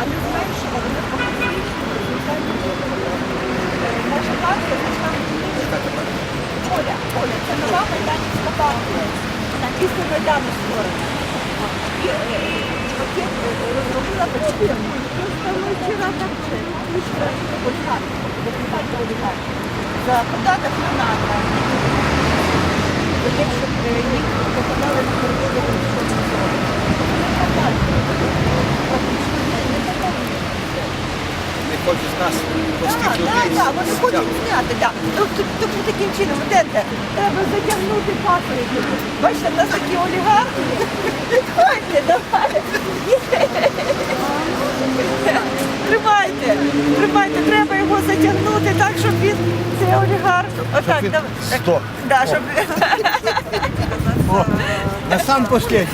а не зменшила, вони показують наша партія значна Оля, Оля, це нова майданівська партія. Після Майдану створена. І пакет розробила почти. Просто вчора так вийшли олігархи, депутатів олігархів. За податок на НАТО. Хочуть з нас простих Так, людей. так, вони хочуть зняти, так. Тут, тут таким чином, йдете, треба затягнути паспорт. Бачите, в нас такі олігархи. Ходьте, давай. Тримайте, тримайте, треба його затягнути так, щоб він, цей олігарх, отак, він- давай. Так, Стоп. Да, щоб, На сам последній.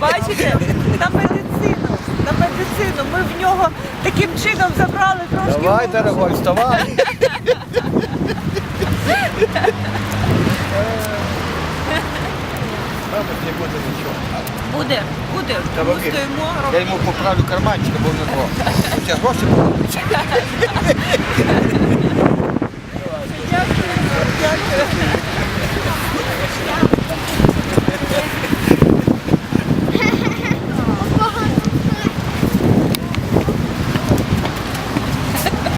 бачите, медицину, на медицину. Ми в нього таким чином забрали трошки. Давай, грошей. дорогой, вставай. Мабуть, не буде нічого. Буде, буде. Та Ми Вовки, стоїмо, Я йому поправлю карманчик, бо не було. У тебе гроші будуть?